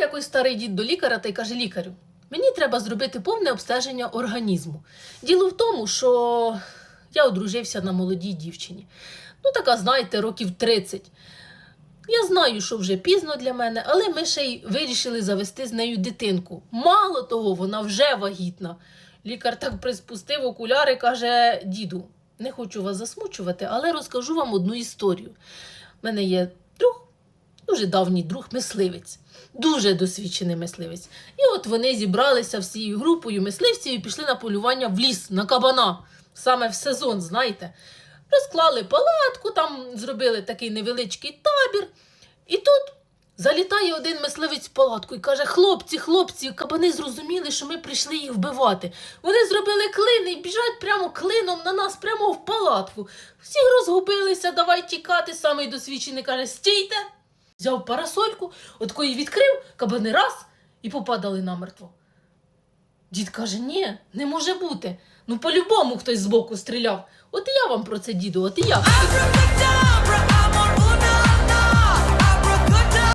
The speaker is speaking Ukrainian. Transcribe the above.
якось старий дід до лікаря та й каже: лікарю, мені треба зробити повне обстеження організму. Діло в тому, що я одружився на молодій дівчині. Ну, така, знаєте, років 30. Я знаю, що вже пізно для мене, але ми ще й вирішили завести з нею дитинку. Мало того, вона вже вагітна. Лікар так приспустив окуляри, каже: діду, не хочу вас засмучувати, але розкажу вам одну історію. У мене є дуже давній друг, мисливець, дуже досвідчений мисливець. І от вони зібралися всією групою мисливців і пішли на полювання в ліс на кабана, саме в сезон, знаєте. Розклали палатку, там зробили такий невеличкий табір. І тут залітає один мисливець в палатку і каже: Хлопці, хлопці, кабани зрозуміли, що ми прийшли їх вбивати. Вони зробили клини і біжать прямо клином на нас, прямо в палатку. Всі розгубилися, давай тікати. Самий досвідчений каже: стійте. Взяв парасольку, откої відкрив, кабани раз і попадали намертво. Дід каже: ні, не може бути. Ну, по-любому хтось збоку стріляв. От і я вам про це, діду, от і я.